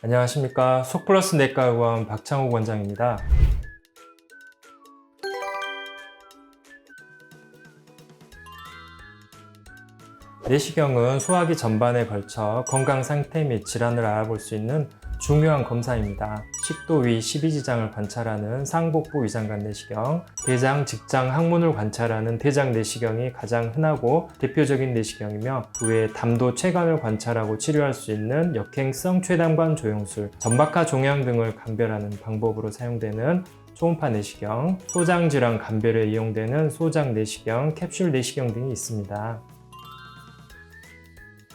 안녕하십니까 속플러스 내과의원 박창욱 원장입니다. 내시경은 소화기 전반에 걸쳐 건강 상태 및 질환을 알아볼 수 있는 중요한 검사입니다. 식도 위 12지장을 관찰하는 상복부 위장관 내시경, 대장, 직장, 항문을 관찰하는 대장 내시경이 가장 흔하고 대표적인 내시경이며 그 외에 담도, 체관을 관찰하고 치료할 수 있는 역행성 최단관 조영술, 전박하 종양 등을 감별하는 방법으로 사용되는 초음파 내시경, 소장 질환 감별에 이용되는 소장 내시경, 캡슐 내시경 등이 있습니다.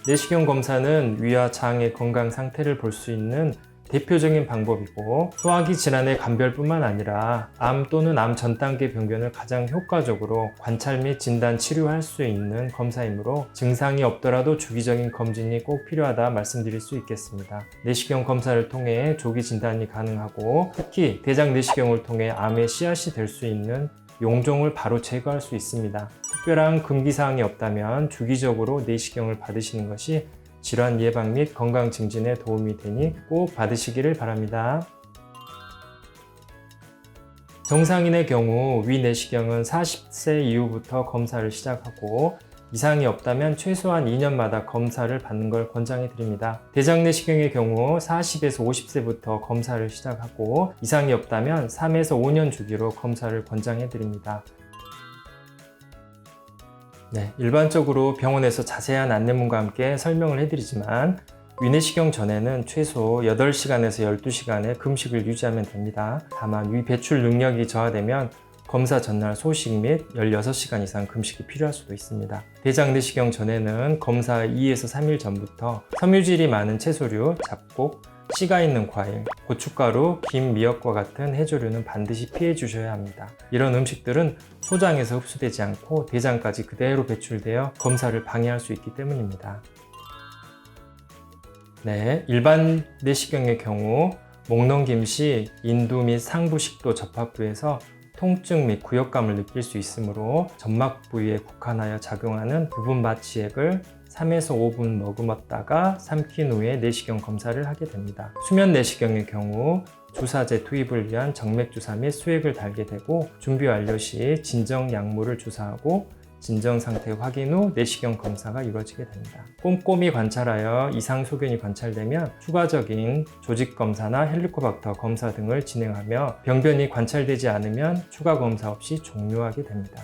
내시경 검사는 위와 장의 건강 상태를 볼 수 있는 대표적인 방법이고 소화기 질환의 감별뿐만 아니라 암 또는 암 전 단계 병변을 가장 효과적으로 관찰 및 진단 치료할 수 있는 검사이므로 증상이 없더라도 주기적인 검진이 꼭 필요하다 말씀드릴 수 있겠습니다. 내시경 검사를 통해 조기 진단이 가능하고 특히 대장 내시경을 통해 암의 씨앗이 될 수 있는 용종을 바로 제거할 수 있습니다. 특별한 금기사항이 없다면 주기적으로 내시경을 받으시는 것이 질환 예방 및 건강 증진에 도움이 되니 꼭 받으시기를 바랍니다. 정상인의 경우 위 내시경은 40세 이후부터 검사를 시작하고 이상이 없다면 최소한 2년마다 검사를 받는 걸 권장해 드립니다. 대장 내시경의 경우 40에서 50세부터 검사를 시작하고 이상이 없다면 3에서 5년 주기로 검사를 권장해 드립니다. 네, 일반적으로 병원에서 자세한 안내문과 함께 설명을 해드리지만 위내시경 전에는 최소 8시간에서 12시간의 금식을 유지하면 됩니다. 다만 위 배출 능력이 저하되면 검사 전날 소식 및 16시간 이상 금식이 필요할 수도 있습니다. 대장 내시경 전에는 검사 2에서 3일 전부터 섬유질이 많은 채소류, 잡곡, 씨가 있는 과일, 고춧가루, 김, 미역과 같은 해조류는 반드시 피해 주셔야 합니다. 이런 음식들은 소장에서 흡수되지 않고 대장까지 그대로 배출되어 검사를 방해할 수 있기 때문입니다. 네, 일반 내시경의 경우 목 넘김 시 인두 및 상부 식도 접합부에서 통증 및 구역감을 느낄 수 있으므로 점막 부위에 국한하여 작용하는 부분 마취액을 3에서 5분 머금었다가 삼킨 후에 내시경 검사를 하게 됩니다. 수면 내시경의 경우 주사제 투입을 위한 정맥 주사 및 수액을 달게 되고 준비 완료 시 진정 약물을 주사하고 진정 상태 확인 후 내시경 검사가 이루어지게 됩니다. 꼼꼼히 관찰하여 이상 소견이 관찰되면 추가적인 조직 검사나 헬리코박터 검사 등을 진행하며 병변이 관찰되지 않으면 추가 검사 없이 종료하게 됩니다.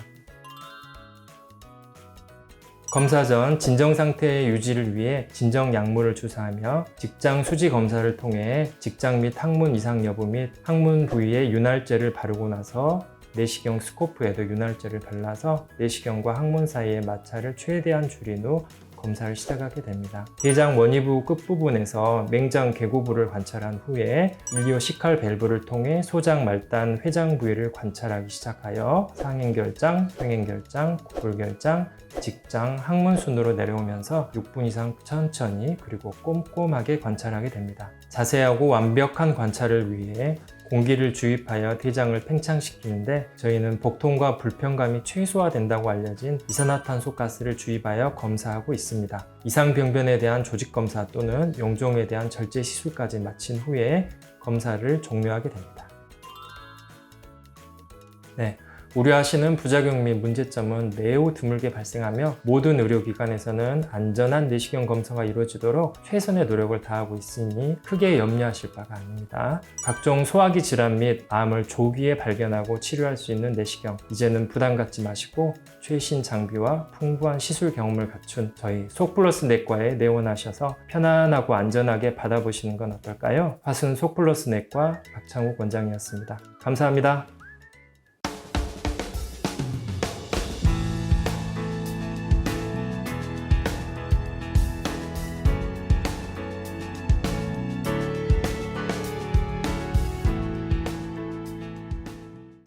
검사 전 진정 상태의 유지를 위해 진정 약물을 주사하며 직장 수지 검사를 통해 직장 및 항문 이상 여부 및 항문 부위에 윤활제를 바르고 나서 내시경 스코프에도 윤활제를 발라서 내시경과 항문 사이의 마찰을 최대한 줄인 후 검사를 시작하게 됩니다. 대장 원위부 끝부분에서 맹장 계고부를 관찰한 후에 일리오시칼 밸브를 통해 소장 말단 회장 부위를 관찰하기 시작하여 상행결장, 횡행결장, 고골결장, 직장, 항문 순으로 내려오면서 6분 이상 천천히 그리고 꼼꼼하게 관찰하게 됩니다. 자세하고 완벽한 관찰을 위해 공기를 주입하여 대장을 팽창시키는데 저희는 복통과 불편감이 최소화된다고 알려진 이산화탄소 가스를 주입하여 검사하고 있습니다. 이상 병변에 대한 조직 검사 또는 용종에 대한 절제 시술까지 마친 후에 검사를 종료하게 됩니다. 네. 우려하시는 부작용 및 문제점은 매우 드물게 발생하며 모든 의료기관에서는 안전한 내시경 검사가 이루어지도록 최선의 노력을 다하고 있으니 크게 염려하실 바가 아닙니다. 각종 소화기 질환 및 암을 조기에 발견하고 치료할 수 있는 내시경 이제는 부담 갖지 마시고 최신 장비와 풍부한 시술 경험을 갖춘 저희 속플러스 내과에 내원하셔서 편안하고 안전하게 받아보시는 건 어떨까요? 화순 속플러스 내과 박창욱 원장이었습니다. 감사합니다.